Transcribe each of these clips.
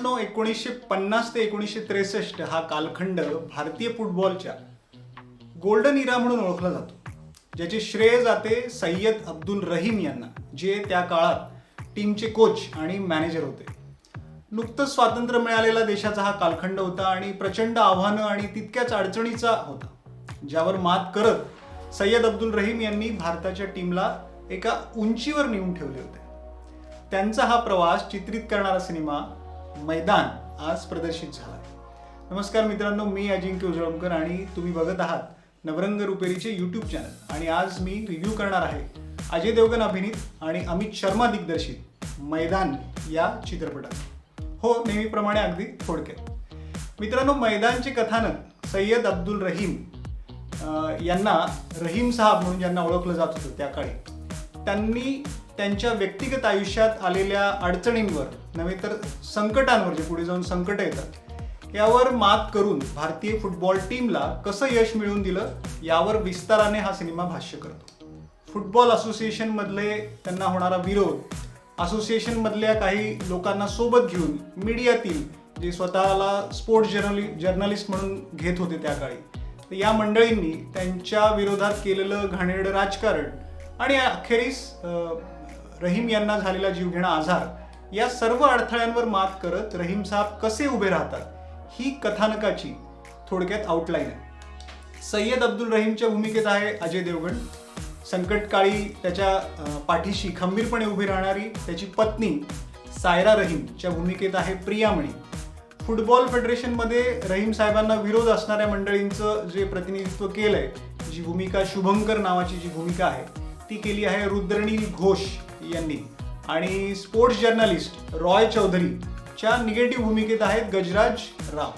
एकोणीसशे पन्नास ते एकोणीसशे त्रेसष्ट हा कालखंड भारतीय फुटबॉलच्या गोल्डन इरा म्हणून ओळखला जातो ज्याचे श्रेय जाते सय्यद अब्दुल रहीम यांना जे त्या काळात टीमचे कोच आणि मॅनेजर होते. नुकतंच स्वातंत्र्य मिळालेला देशाचा हा कालखंड होता आणि प्रचंड आव्हानं आणि तितक्याच अडचणीचा होता ज्यावर मात करत सय्यद अब्दुल रहीम यांनी भारताच्या टीमला एका उंचीवर नेऊन ठेवले होते. त्यांचा हा प्रवास चित्रित करणारा सिनेमा मैदान आज प्रदर्शित झाला नमस्कार मित्रांनो मी अजिंक्य उजळमकर आणि तुम्ही बघत आहात नवरंग रुपेरीचे यूट्यूब चॅनल आणि आज मी रिव्ह्यू करणार आहे अजय देवगन अभिनीत आणि अमित शर्मा दिग्दर्शित मैदान या चित्रपटात. हो नेहमीप्रमाणे अगदी थोडक्यात. मित्रांनो मैदानचे कथानक सय्यद अब्दुल रहीम यांना रहीम साहब म्हणून ज्यांना ओळखलं जात होतं त्या काळी त्यांनी त्यांच्या व्यक्तिगत आयुष्यात आलेल्या अडचणींवर नव्हे तर संकटांवर जे पुढे जाऊन संकट येतात यावर मात करून भारतीय फुटबॉल टीमला कसं यश मिळवून दिलं यावर विस्ताराने हा सिनेमा भाष्य करतो. फुटबॉल असोसिएशनमधले त्यांना होणारा विरोध असोसिएशनमधल्या काही लोकांना सोबत घेऊन मीडियातील जे स्वतःला स्पोर्ट्स जर्नलि जर्नलिस्ट म्हणून घेत होते त्या काळी तर या मंडळींनी त्यांच्या विरोधात केलेलं घाणेरडं राजकारण आणि अखेरीस रहीम यांना झालेला जीवघेणा आजार या सर्व अडथळ्यांवर मात करत रहीम साहेब कसे उभे राहतात ही कथानकाची थोडक्यात आउटलाईन आहे. सय्यद अब्दुल रहीमच्या भूमिकेत आहे अजय देवगण. संकटकाळी त्याच्या पाठीशी खंबीरपणे उभी राहणारी त्याची पत्नी सायरा रहीमच्या भूमिकेत आहे प्रियामणी फुटबॉल फेडरेशनमध्ये रहीम साहेबांना विरोध असणाऱ्या मंडळींचं जे प्रतिनिधित्व केलं आहे जी भूमिका शुभंकर नावाची जी भूमिका आहे ती केली आहे रुद्रणील घोष यांनी. आणि स्पोर्ट्स जर्नलिस्ट रॉय चौधरीच्या निगेटिव्ह भूमिकेत आहेत गजराज राव.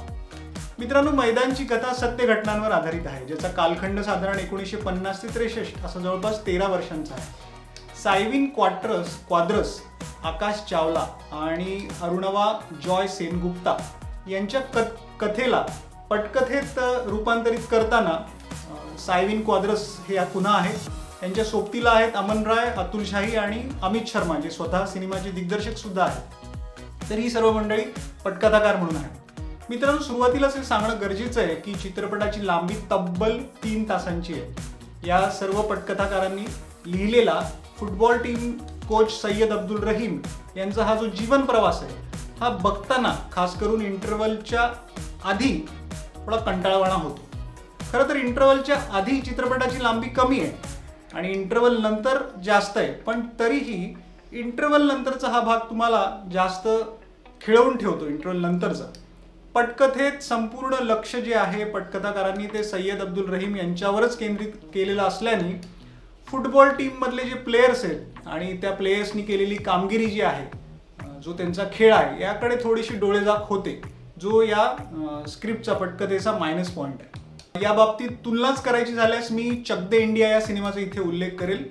मित्रांनो मैदानची कथा सत्य घटनांवर आधारित आहे ज्याचा कालखंड साधारण एकोणीसशे पन्नास ते त्रेसष्ट असा जवळपास तेरा वर्षांचा आहे. सायविन क्वाट्रस क्वाद्रस आकाश चावला आणि अरुणवा जॉय सेनगुप्ता यांच्या क कथेला पटकथेत रूपांतरित करताना सायविन क्वाद्रस हे या पुन्हा आहेत. त्यांच्या सोबतीला आहेत अमन राय अतुल शाही आणि अमित शर्मा जे स्वतः सिनेमाचे दिग्दर्शक सुद्धा आहेत. तर ही सर्व मंडळी पटकथाकार म्हणून आहेत. मित्रांनो सुरुवातीलाच हे सांगणं गरजेचं आहे की चित्रपटाची लांबी तब्बल तीन तासांची आहे. या सर्व पटकथाकारांनी लिहिलेला football team coach Syed Abdul Rahim यांचा हा जो जीवन प्रवास आहे हा बघताना खास करून इंटरवलच्या आधी थोडा कंटाळवाणा होतो. खरं तर इंटरवलच्या आधी चित्रपटाची लांबी कमी आहे आणि इंटरवल नंतर जास्त आहे. पण तरीही इंटरवल नंतरचा हा भाग तुम्हाला जास्त खिळवून ठेवतो इंटरवल नंतरचा. पटकथेत संपूर्ण लक्ष जे आहे पटकथाकारांनी ते सय्यद अब्दुल रहीम यांच्यावरच केंद्रित केलेलं असल्याने फुटबॉल टीममधले जे प्लेयर्स आहेत आणि त्या प्लेयर्सनी केलेली कामगिरी जी आहे जो त्यांचा खेळ आहे याकडे थोडीशी डोळेजाक होते. जो या स्क्रिप्टचा पटकथेचा मायनस पॉईंट आहे. या बाबतीत तुलनाच करायची झाल्यास मी चक दे इंडिया या सिनेमाचा इथे उल्लेख करेल.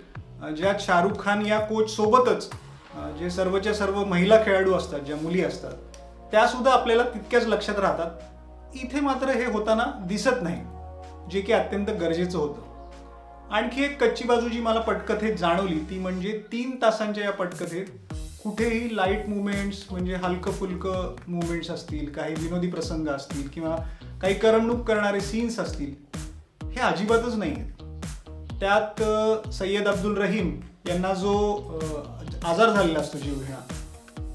ज्यात शाहरुख खान या कोच सोबतच जे सर्वच्या सर्व महिला खेळाडू असतात ज्या मुली असतात त्या सुद्धा आपल्याला तितक्याच लक्षात राहतात. इथे मात्र हे होताना दिसत नाही जे की अत्यंत गरजेचं होतं. आणखी एक कच्ची बाजू जी मला पटकथेत जाणवली ती म्हणजे तीन तासांच्या या पटकथेत कुठेही लाइट मुवमेंट्स म्हणजे हलकं फुलकं मुवमेंट्स असतील काही विनोदी प्रसंग असतील किंवा काही करमणूक करणारे सीन्स असतील हे अजिबातच नाही आहेत त्यात सय्यद अब्दुल रहीम यांना जो आजार झालेला असतो जीवघेणा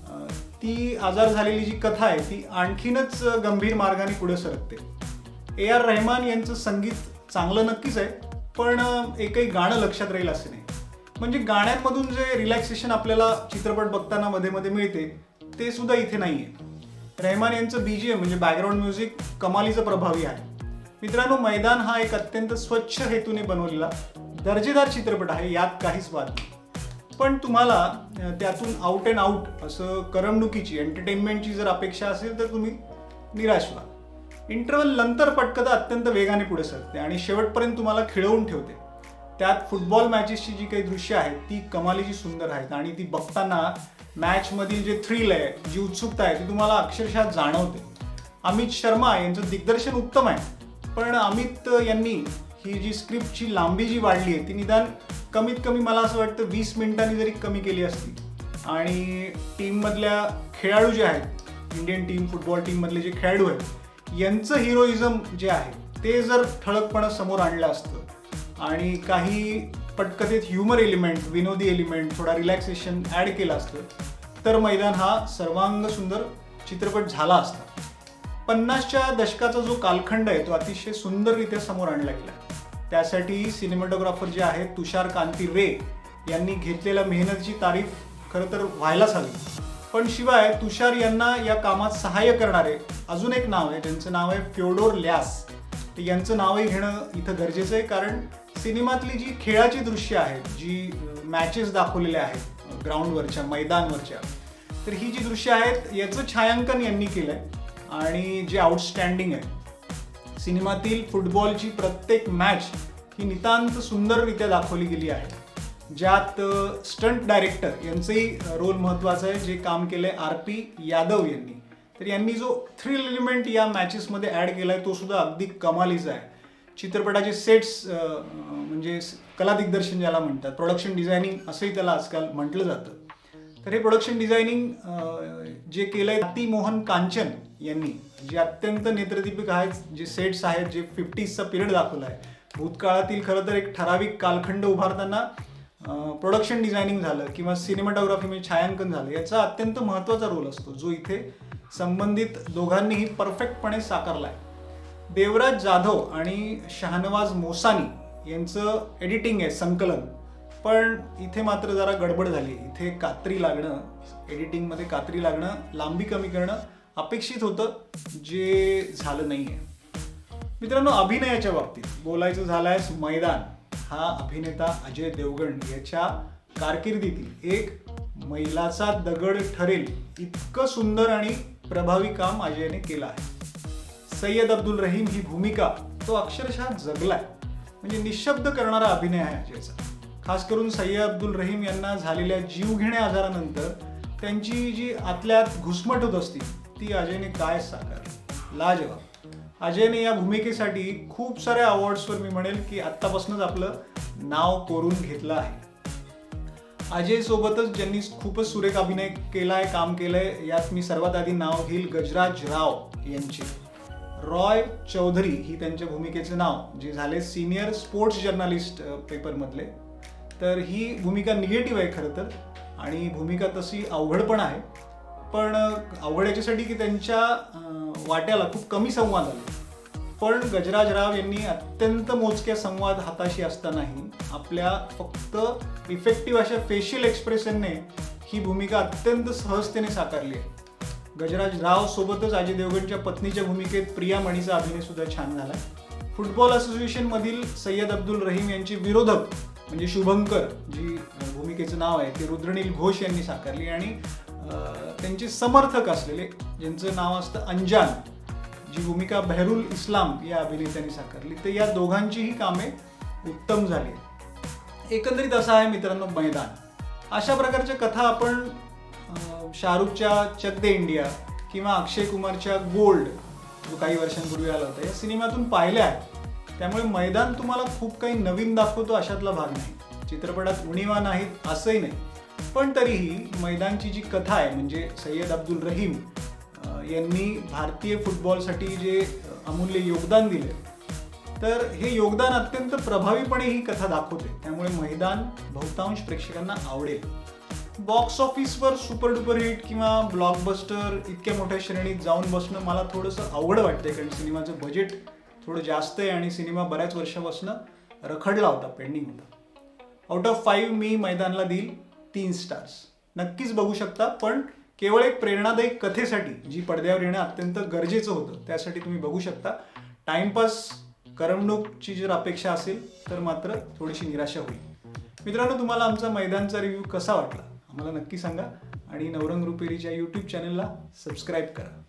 अ, ती आजार झालेली जी कथा आहे ती आणखीनच गंभीर मार्गाने पुढे सरकते. ए आर रहमान यांचं संगीत चांगलं नक्कीच आहे पण एकही गाणं लक्षात राहील असं नाही. म्हणजे गाण्यांमधून जे रिलॅक्सेशन आपल्याला चित्रपट बघताना मध्ये मध्ये मिळते ते सुद्धा इथे नाही आहे रेहमान यांचं बीजीएम म्हणजे बॅकग्राऊंड म्युझिक कमालीचं प्रभावी आहे. मित्रांनो मैदान हा एक अत्यंत स्वच्छ हेतूने बनवलेला दर्जेदार चित्रपट आहे यात काहीच वाद नाही. पण तुम्हाला त्यातून आउट अँड आउट असं करमणुकीची एंटरटेनमेंटची जर अपेक्षा असेल तर तुम्ही निराश व्हा. इंटरवल नंतर पटकथा अत्यंत वेगाने पुढे सरते आणि शेवटपर्यंत तुम्हाला खिळवून ठेवते. त्यात फुटबॉल मॅचेसची जी काही दृश्य आहेत ती कमालीची सुंदर आहेत. आणि ती बघताना मॅचमधील जे थ्रिल आहे जी उत्सुकता आहे ती तुम्हाला अक्षरशः जाणवते. अमित शर्मा यांचं दिग्दर्शन उत्तम आहे. पण अमित यांनी ही जी स्क्रिप्टची लांबी जी वाढली आहे ती निदान कमीत कमी मला असं वाटतं वीस मिनिटांनी जरी कमी केली असती. आणि टीममधल्या खेळाडू जे आहेत इंडियन टीम फुटबॉल टीममधले जे खेळाडू आहेत यांचं हिरोइझम जे आहे ते जर ठळकपणं समोर आणलं असतं आणि काही पटकथेत ह्युमर एलिमेंट विनोदी एलिमेंट थोडा रिलॅक्सेशन ॲड केलं असतं तर मैदान हा सर्वांग सुंदर चित्रपट झाला असता. पन्नासच्या दशकाचा जो कालखंड आहे तो अतिशय सुंदररित्या समोर आणला गेला. त्यासाठी सिनेमॅटोग्राफर जे आहेत तुषार कांती रे यांनी घेतलेल्या मेहनतीची तारीफ खरं तर व्हायलाच हवी. पण शिवाय तुषार यांना या कामात सहाय्य करणारे अजून एक नाव आहे ज्यांचं नाव आहे फ्योडोर लॅस तर यांचं नावही घेणं इथं गरजेचं आहे कारण सिनेमातली जी खेळाची दृश्य आहेत जी मॅचेस दाखवलेल्या आहेत ग्राउंडवरच्या मैदानवरच्या तर ही जी दृश्य आहेत याचं छायांकन यांनी केलं आहे आणि जे आउटस्टँडिंग आहे सिनेमातील फुटबॉलची प्रत्येक मॅच ही नितांत सुंदररित्या दाखवली गेली आहे. ज्यात स्टंट डायरेक्टर यांचंही रोल महत्त्वाचं आहे जे काम केलं आहे आर पी यादव यांनी. तर यांनी जो थ्रिल एलिमेंट या मॅचेसमध्ये ॲड केला आहे तो सुद्धा अगदी कमालीचा आहे. चित्रपटाचे सेट्स म्हणजे कला दिग्दर्शन ज्याला म्हणतात प्रोडक्शन डिझायनिंग असंही त्याला आजकाल म्हटलं जातं. तर हे प्रोडक्शन डिझायनिंग जे केलं आहे ती मोहन कांचन यांनी जे अत्यंत नेत्रदीपिक आहेत जे सेट्स आहेत जे फिफ्टीजचा पिरियड दाखवला आहे भूतकाळातील खरं तर एक ठराविक कालखंड उभारताना प्रोडक्शन डिझायनिंग झालं किंवा सिनेमॅटोग्राफी म्हणजे छायांकन झालं याचा अत्यंत महत्त्वाचा रोल असतो जो इथे संबंधित दोघांनीही परफेक्टपणे साकारला आहे देवराज जाधव आणि शहानवाज मोसानी यांचं एडिटिंग आहे संकलन. पण इथे मात्र जरा गडबड झाली. इथे कात्री लागणं एडिटिंगमध्ये कात्री लागणं लांबी कमी करणं अपेक्षित होतं जे झालं नाही आहे मित्रांनो अभिनयाच्या बाबतीत बोलायचं झाल्यास मैदान. हा अभिनेता अजय देवगण याच्या कारकिर्दीतील एक मैलाचा दगड ठरेल इतकं सुंदर आणि प्रभावी काम अजयने केलं आहे. सय्यद अब्दुल रहीम ही भूमिका तो अक्षरशः जगलाय. म्हणजे निशब्द करणारा अभिनय आहे अजयचा खास करून सय्यद अब्दुल रहीम यांना झालेल्या जीवघेण्या आजारानंतर त्यांची जी आतल्यात घुसमट होत असती ती अजयने काय साकार? लाजवाब. अजयने या भूमिकेसाठी खूप साऱ्या अवॉर्ड्सवर मी म्हणेल की आत्तापासूनच आपलं नाव कोरून घेतलं आहे. अजय सोबतच ज्यांनी खूपच सुरेख अभिनय केलाय काम केलंय यात मी सर्वात आधी नाव घेईल गजराज राव यांचे. रॉय चौधरी ही त्यांच्या भूमिकेचं नाव जे झाले सिनियर स्पोर्ट्स जर्नलिस्ट पेपरमधले तर ही भूमिका निगेटिव्ह आहे खरं तर आणि भूमिका तशी अवघड पण आहे. पण अवघड याच्यासाठी की त्यांच्या वाट्याला खूप कमी संवाद आले. पण गजराज राव यांनी अत्यंत मोजक्या संवाद हाताशी असतानाही आपल्या फक्त इफेक्टिव्ह अशा फेशियल एक्सप्रेशनने ही भूमिका अत्यंत सहजतेने साकारली आहे. गजराज राव सोबतच अजय देवगणच्या पत्नीच्या भूमिकेत प्रिया मणीचा अभिनय सुद्धा छान झाला. फुटबॉल असोसिएशन मधील सय्यद अब्दुल रहीम यांची विरोधक म्हणजे शुभंकर जी भूमिकेचं नाव आहे ते रुद्रनील घोष यांनी साकारली आणि त्यांचे समर्थक असलेले ज्यांचं नाव असतं अंजान जी भूमिका बहरुल इस्लाम या अभिनेत्याने साकारली. तर या दोघांचीही कामे उत्तम झाली. एकंदरीत असं आहे मित्रांनो मैदान. अशा प्रकारच्या कथा आपण शाहरुखच्या चक दे इंडिया किंवा अक्षय कुमारच्या गोल्ड जो काही वर्षांपूर्वी आला होता या सिनेमातून पाहिल्या आहेत. त्यामुळे मैदान तुम्हाला खूप काही नवीन दाखवतो अशातला भाग नाही. चित्रपटात उणीवा नाहीत असंही नाही. पण तरीही मैदानची जी कथा आहे म्हणजे सय्यद अब्दुल रहीम यांनी भारतीय फुटबॉलसाठी जे अमूल्य योगदान दिले तर हे योगदान अत्यंत प्रभावीपणे ही कथा दाखवते. त्यामुळे मैदान बहुतांश प्रेक्षकांना आवडेल. बॉक्स ऑफिसवर सुपर डुपर हिट किंवा ब्लॉकबस्टर इतक्या मोठ्या श्रेणीत जाऊन बसणं मला थोडंसं अवघड वाटतंय कारण सिनेमाचं बजेट थोडं जास्त आहे आणि सिनेमा बऱ्याच वर्षापासून रखडला होता पेंडिंग होता. आउट ऑफ फाईव्ह मी मैदानला देईल तीन स्टार्स नक्कीच बघू शकता पण केवळ एक प्रेरणादायी कथेसाठी जी पडद्यावर येणं अत्यंत गरजेचं होतं त्यासाठी तुम्ही बघू शकता. टाइमपास करमणूकची जर अपेक्षा असेल तर मात्र थोडीशी निराशा होईल. मित्रांनो तुम्हाला आमचा मैदानचा रिव्ह्यू कसा वाटला? मला नक्की सांगा आणि नवरंग रुपेरीच्या यूट्यूब चॅनलला सबस्क्राईब करा.